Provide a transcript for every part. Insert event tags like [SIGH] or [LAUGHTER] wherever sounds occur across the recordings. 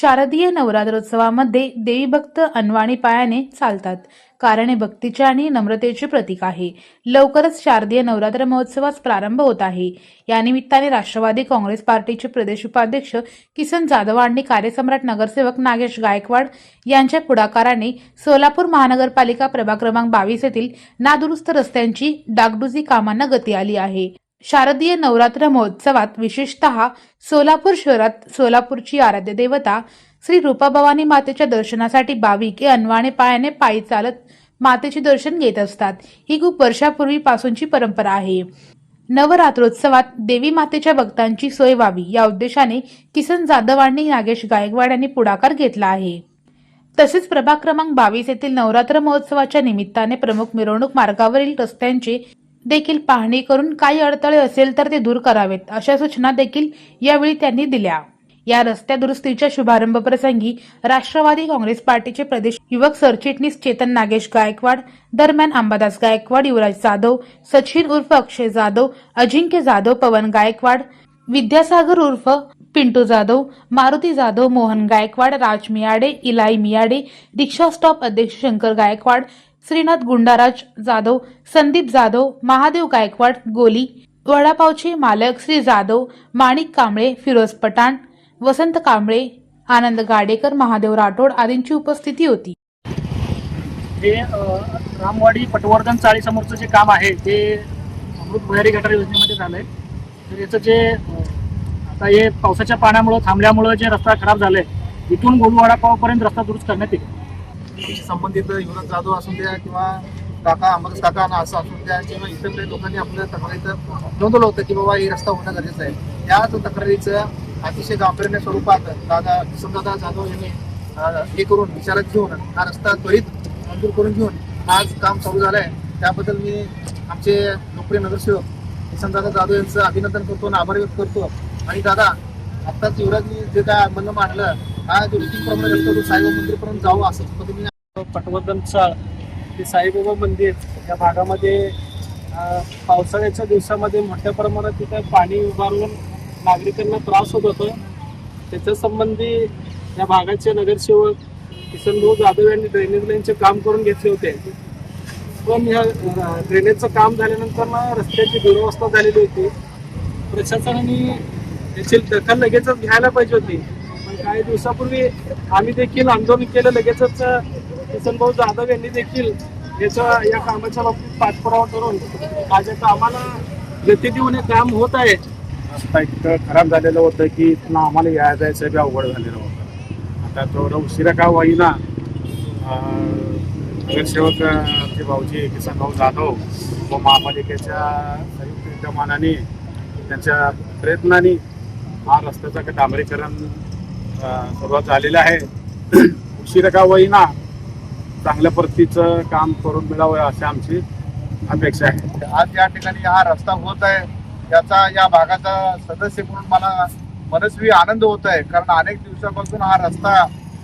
शारदीय नवरात्रोत्सवामध्ये देवीभक्त अनवाणी पायाने चालतात. कारण हे भक्तीचे आणि नम्रतेचे प्रतीक आहे. लवकरच शारदीय नवरात्र महोत्सवास प्रारंभ होत आहे. या निमित्ताने राष्ट्रवादी काँग्रेस पार्टीचे प्रदेश उपाध्यक्ष किसन जाधव आणि कार्यसम्राट नगरसेवक नागेश गायकवाड यांच्या पुढाकाराने सोलापूर महानगरपालिका प्रभाग क्रमांक बावीस येथील नादुरुस्त रस्त्यांची डागडुजी कामांना गती आली आहे. शारदीय नवरात्र महोत्सवात विशेषतः सोलापूर शहरात सोलापूरची आराध्य देवता श्री रूपाभवानी मातेच्या दर्शनासाठी भाविक हे अनवाणे पायाने पायी चालत मातेचे दर्शन घेत असतात. ही खूप वर्षापूर्वीपासूनची परंपरा आहे. नवरात्रोत्सवात देवी मातेच्या भक्तांची सोय व्हावी या उद्देशाने किसन जाधव आणि नागेश गायकवाड यांनी पुढाकार घेतला आहे. तसेच प्रभाग क्रमांक बावीस येथील नवरात्र महोत्सवाच्या निमित्ताने प्रमुख मिरवणूक मार्गावरील रस्त्यांचे देखील पाहणी करून काही अडथळे असेल तर ते दूर करावेत अशा सूचना देखील यावेळी त्यांनी दिल्या. या रस्त्या दुरुस्तीच्या शुभारंभ प्रसंगी राष्ट्रवादी काँग्रेस पार्टीचे प्रदेश युवक सरचिटणीस चेतन नागेश गायकवाड दरम्यान अंबादास गायकवाड युवराज जाधव सचिन उर्फ अक्षय जाधव अजिंक्य जाधव पवन गायकवाड विद्यासागर उर्फ पिंटू जाधव मारुती जाधव मोहन गायकवाड राज मियाडे इलाई मियाडे रिक्षा स्टॉप अध्यक्ष शंकर गायकवाड श्रीनाथ गुंडाराज जाधव संदीप जाधव महादेव गायकवाड गोली वडापावचे मालक श्री जाधव माणिक कांबळे फिरोज पठाण वसंत कांबळे आनंद गाडेकर महादेव राठोड आदींची उपस्थिती होती. हे रामवाडी पटवर्धन चाळीसमोरचं जे काम आहे ते अमृत भुयारी गटार योजनेमध्ये झालंय. तर याचं जे आता हे पावसाच्या पाण्यामुळं थांबल्यामुळं जे रस्ता खराब झालाय इथून गोलवाडापावपर्यंत रस्ता दुरुस्त करण्यात येईल. त्याशी संबंधित युवराज जाधव असून द्या किंवा काका अमरस काका ना असं असून द्या किंवा इतर काही लोकांनी आपल्या तक्रारीचं नोंदवलं होतं की बाबा ही रस्ता होणं गरजेचं आहे. त्याच तक्रारीचं अतिशय गांभीर्य स्वरूपात दादा दादा जाधव यांनी हे करून विचारात घेऊन हा रस्ता त्वरित मंजूर करून घेऊन आज काम चालू झालंय. त्याबद्दल मी आमचे लोकप्रिय नगरसेवक दादा जाधव यांचं अभिनंदन करतो आणि आभार व्यक्त करतो. आणि दादा आत्ताच युवराजनी जे काय म्हणणं मांडलं हा जो प्रमाणे रस्ता तो साईबाबा मंदिरपर्यंत जाऊ असं पद्धतीने पटवर्धन चाळ ते साईबाबा मंदिर या भागामध्ये पावसाळ्याच्या दिवसामध्ये मोठ्या प्रमाणात तिथे पाणी उभारून नागरिकांना त्रास होत होतो. त्याच्या संबंधी या भागाचे नगरसेवक किशनभाऊ जाधव यांनी ड्रेनेज लाईनचे काम करून घेतले होते. पण ह्या ड्रेनेजचं काम झाल्यानंतर ना रस्त्याची दुरवस्था झालेली होती. प्रशासनाने याची दखल लगेचच घ्यायला पाहिजे होती. पण काही दिवसापूर्वी आम्ही देखील आंदोलन केलं लगेचच किसनभाऊ जाधव यांनी देखील याचा या कामाच्या बाबतीत पाठपुरावा करून माझ्या कामाला गती देऊन हे काम होत आहे. रस्ता इतकं खराब झालेलं होतं की इथनं आम्हाला यायला जायचं बी अवघड झालेलं होतं. आता थोडं उशिरा का होईना? नगरसेवक आमचे भाऊजी किसन भाऊ जाधव व महापालिकेच्या संयुक्त विद्यमानाने त्यांच्या प्रयत्नाने हा रस्त्याचं डांबरीकरण सुरुवात झालेलं आहे. [CLEARS THROAT] उशिरा का होईना? चांगल्या पद्धतीचं काम करून मिळावं अशी आमची अपेक्षा आहे. आज या ठिकाणी हा रस्ता होत आहे. याचा या भागाचा सदस्य म्हणून मला मनस्वी आनंद होत आहे. कारण अनेक दिवसापासून हा रस्ता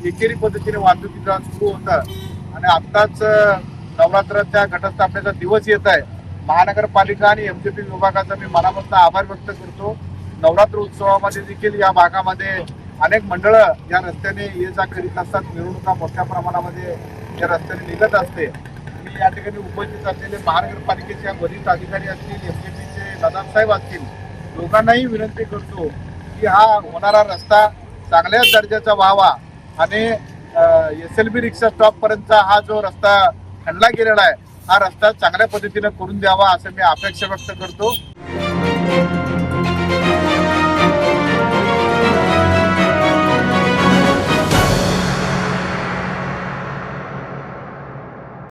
एकेरी पद्धतीने वाहतुकीचा सुरू होता. आणि आत्ताच नवरात्राच्या घटस्थापनेचा दिवस येत आहे. महानगरपालिका आणि एमजीपी विभागाचा मी मनापासून आभार व्यक्त करतो. नवरात्र उत्सवामध्ये देखील या भागामध्ये अनेक मंडळं या रस्त्याने ये जा करीत असतात. मिरवणुका मोठ्या प्रमाणामध्ये या रस्त्याने निघत असते मी या ठिकाणी उपस्थित असलेले महानगरपालिकेच्या वरिष्ठ अधिकारी असतील एस पीचे दादासाहेब असतील लोकांनाही विनंती करतो की हा होणारा रस्ता चांगल्याच दर्जाचा व्हावा आणि एस एल बी रिक्षा स्टॉपपर्यंतचा हा जो रस्ता खणला गेलेला आहे हा रस्ता चांगल्या पद्धतीनं करून द्यावा असं मी अपेक्षा व्यक्त करतो.